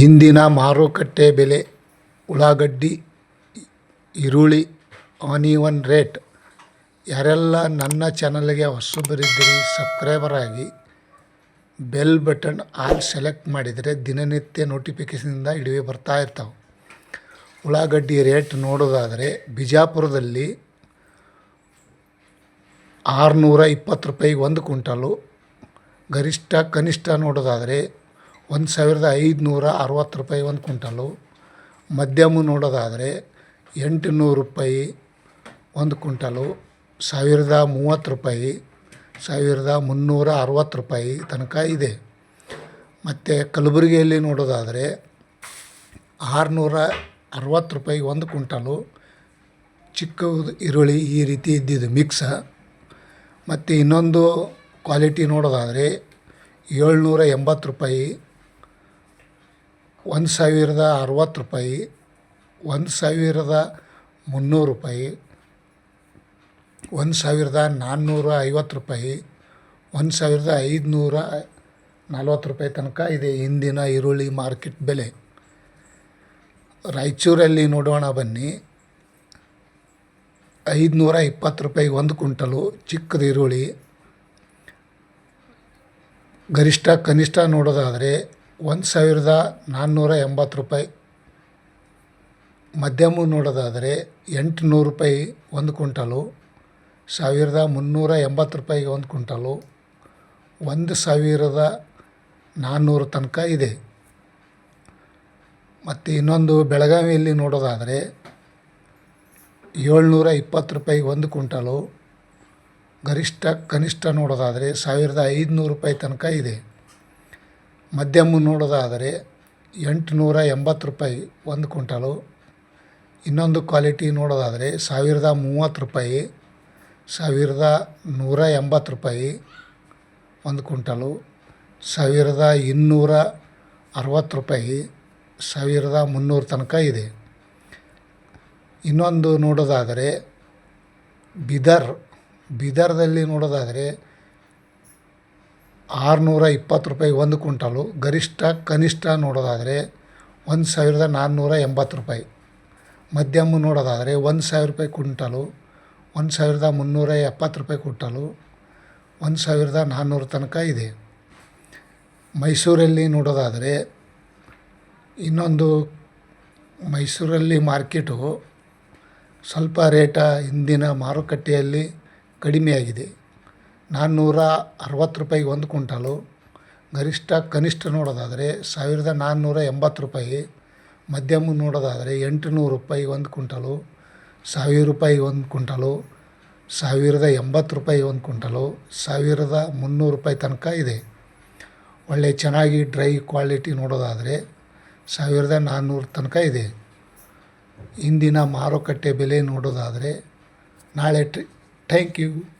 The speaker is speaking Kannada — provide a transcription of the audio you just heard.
ಇಂದಿನ ಮಾರುಕಟ್ಟೆ ಬೆಲೆ, ಉಳ್ಳಾಗಡ್ಡಿ, ಈರುಳ್ಳಿ ಈವನ್ ರೇಟ್, ಯಾರೆಲ್ಲ ನನ್ನ ಚಾನಲ್ಗೆ ಹೊಸಬರಿದ್ದೀರಿ ಸಬ್ಸ್ಕ್ರೈಬರ್ ಆಗಿ ಬೆಲ್ ಬಟನ್ ಆಲ್ ಸೆಲೆಕ್ಟ್ ಮಾಡಿದರೆ ದಿನನಿತ್ಯ ನೋಟಿಫಿಕೇಷನಿಂದ ಇಡುವೆ ಬರ್ತಾ ಇರ್ತಾವೆ. ಉಳ್ಳಾಗಡ್ಡಿ ರೇಟ್ ನೋಡೋದಾದರೆ ಬಿಜಾಪುರದಲ್ಲಿ ಆರುನೂರ ಇಪ್ಪತ್ತು ರೂಪಾಯಿ ಒಂದು ಕ್ವಿಂಟಲು, ಗರಿಷ್ಠ ಕನಿಷ್ಠ ನೋಡೋದಾದರೆ ಒಂದು ಸಾವಿರದ ಐದುನೂರ ಅರವತ್ತು ರೂಪಾಯಿ ಒಂದು ಕ್ವಿಂಟಲು. ಮಧ್ಯಮ ನೋಡೋದಾದರೆ ಎಂಟುನೂರು ರೂಪಾಯಿ ಒಂದು ಕ್ವಿಂಟಲು. ಸಾವಿರದ ಮೂವತ್ತು ರೂಪಾಯಿ, ಸಾವಿರದ ಮುನ್ನೂರ ಅರವತ್ತು ರೂಪಾಯಿ ತನಕ ಇದೆ. ಮತ್ತು ಕಲಬುರಗಿಯಲ್ಲಿ ನೋಡೋದಾದರೆ ಆರುನೂರ ಅರವತ್ತು ರೂಪಾಯಿ ಒಂದು ಕ್ವಿಂಟಲು. ಚಿಕ್ಕ ಈರುಳ್ಳಿ ಈ ರೀತಿ ಇದ್ದಿದ್ದು ಮಿಕ್ಸ. ಮತ್ತು ಇನ್ನೊಂದು ಕ್ವಾಲಿಟಿ ನೋಡೋದಾದರೆ ಏಳ್ನೂರ ಎಂಬತ್ತು ರೂಪಾಯಿ ಒಂದು ಸಾವಿರದ ಅರವತ್ತು ರೂಪಾಯಿ, ಒಂದು ಸಾವಿರದ ಮುನ್ನೂರು ರೂಪಾಯಿ, ಒಂದು ಸಾವಿರದ ನಾನ್ನೂರ ಐವತ್ತು ರೂಪಾಯಿ, ಒಂದು ಸಾವಿರದ ಐದುನೂರ ನಲ್ವತ್ತು ರೂಪಾಯಿ ತನಕ ಇದೆ ಇಂದಿನ ಈರುಳ್ಳಿ ಮಾರ್ಕೆಟ್ ಬೆಲೆ. ರಾಯಚೂರಲ್ಲಿ ನೋಡೋಣ ಬನ್ನಿ. ಐದುನೂರ ಇಪ್ಪತ್ತು ರೂಪಾಯಿ ಒಂದು ಕ್ವಿಂಟಲು ಚಿಕ್ಕದ ಈರುಳ್ಳಿ. ಗರಿಷ್ಠ ಕನಿಷ್ಠ ನೋಡೋದಾದರೆ ಒಂದು ಸಾವಿರದ ನಾನ್ನೂರ ಎಂಬತ್ತು ರೂಪಾಯಿ. ಮಧ್ಯಮ ನೋಡೋದಾದರೆ ಎಂಟುನೂರು ರೂಪಾಯಿ ಒಂದು ಕ್ವಿಂಟಲು, ಸಾವಿರದ ಮುನ್ನೂರ ಎಂಬತ್ತು ರೂಪಾಯಿಗೆ ಒಂದು ಕ್ವಿಂಟಲು, ಒಂದು ಸಾವಿರದ ನಾನ್ನೂರು ತನಕ ಇದೆ. ಮತ್ತು ಇನ್ನೊಂದು ಬೆಳಗಾವಿಯಲ್ಲಿ ನೋಡೋದಾದರೆ ಏಳ್ನೂರ ಇಪ್ಪತ್ತು ರೂಪಾಯಿಗೆ ಒಂದು ಕ್ವಿಂಟಲು, ಗರಿಷ್ಠ ಕನಿಷ್ಠ ನೋಡೋದಾದರೆ ಸಾವಿರದ ಐದುನೂರು ರೂಪಾಯಿ ತನಕ ಇದೆ. ಮಧ್ಯಮ ನೋಡೋದಾದರೆ ಎಂಟುನೂರ ಎಂಬತ್ತು ರೂಪಾಯಿ ಒಂದು ಕ್ವಿಂಟಲು. ಇನ್ನೊಂದು ಕ್ವಾಲಿಟಿ ನೋಡೋದಾದರೆ ಸಾವಿರದ ಮೂವತ್ತು ರೂಪಾಯಿ, ಸಾವಿರದ ನೂರ ಎಂಬತ್ತು ರೂಪಾಯಿ ಒಂದು ಕ್ವಿಂಟಲು. ಸಾವಿರದ ಇನ್ನೂರ ಅರವತ್ತು ರೂಪಾಯಿ, ಸಾವಿರದ ಮುನ್ನೂರು ತನಕ ಇದೆ. ಇನ್ನೊಂದು ನೋಡೋದಾದರೆ ಬಿದರ್. ಬಿದರ್ದಲ್ಲಿ ನೋಡೋದಾದರೆ ಆರುನೂರ ಇಪ್ಪತ್ತು ರೂಪಾಯಿ ಒಂದು ಕ್ವಿಂಟಲು, ಗರಿಷ್ಠ ಕನಿಷ್ಠ ನೋಡೋದಾದರೆ ಒಂದು ಸಾವಿರದ ನಾನ್ನೂರ ಎಂಬತ್ತು ರೂಪಾಯಿ. ಮಧ್ಯಮ ನೋಡೋದಾದರೆ ಒಂದು ಸಾವಿರ ರೂಪಾಯಿ ಕ್ವಿಂಟಲು, ಒಂದು ಸಾವಿರದ ಮುನ್ನೂರ ಎಪ್ಪತ್ತು ರೂಪಾಯಿ ಕ್ವಿಂಟಲು, ಒಂದು ಸಾವಿರದ ನಾನ್ನೂರು ತನಕ ಇದೆ. ಮೈಸೂರಲ್ಲಿ ನೋಡೋದಾದರೆ ಇನ್ನೊಂದು ಮೈಸೂರಲ್ಲಿ ಮಾರ್ಕೆಟು ಸ್ವಲ್ಪ ರೇಟ ಇಂದಿನ ಮಾರುಕಟ್ಟೆಯಲ್ಲಿ ಕಡಿಮೆಯಾಗಿದೆ. ನಾನ್ನೂರ ಅರವತ್ತು ರೂಪಾಯಿಗೆ ಒಂದು ಕ್ವಿಂಟಲು. ಗರಿಷ್ಠ ಕನಿಷ್ಠ ನೋಡೋದಾದರೆ ಸಾವಿರದ ನಾನ್ನೂರ ಎಂಬತ್ತು ರೂಪಾಯಿ. ಮಧ್ಯಮ ನೋಡೋದಾದರೆ ಎಂಟುನೂರು ರೂಪಾಯಿ ಒಂದು ಕ್ವಿಂಟಲು. ಸಾವಿರ ರೂಪಾಯಿ ಒಂದು ಕ್ವಿಂಟಲು. ಸಾವಿರದ ಎಂಬತ್ತು ರೂಪಾಯಿ ಒಂದು ಕ್ವಿಂಟಲು. ಸಾವಿರದ ಮುನ್ನೂರು ರೂಪಾಯಿ ತನಕ ಇದೆ. ಒಳ್ಳೆ ಚೆನ್ನಾಗಿ ಡ್ರೈ ಕ್ವಾಲಿಟಿ ನೋಡೋದಾದರೆ ಸಾವಿರದ ನಾನ್ನೂರು ತನಕ ಇದೆ. ಇಂದಿನ ಮಾರುಕಟ್ಟೆ ಬೆಲೆ ನೋಡೋದಾದರೆ ನಾಳೆ ಟ್ರಿ, ಥ್ಯಾಂಕ್ ಯು.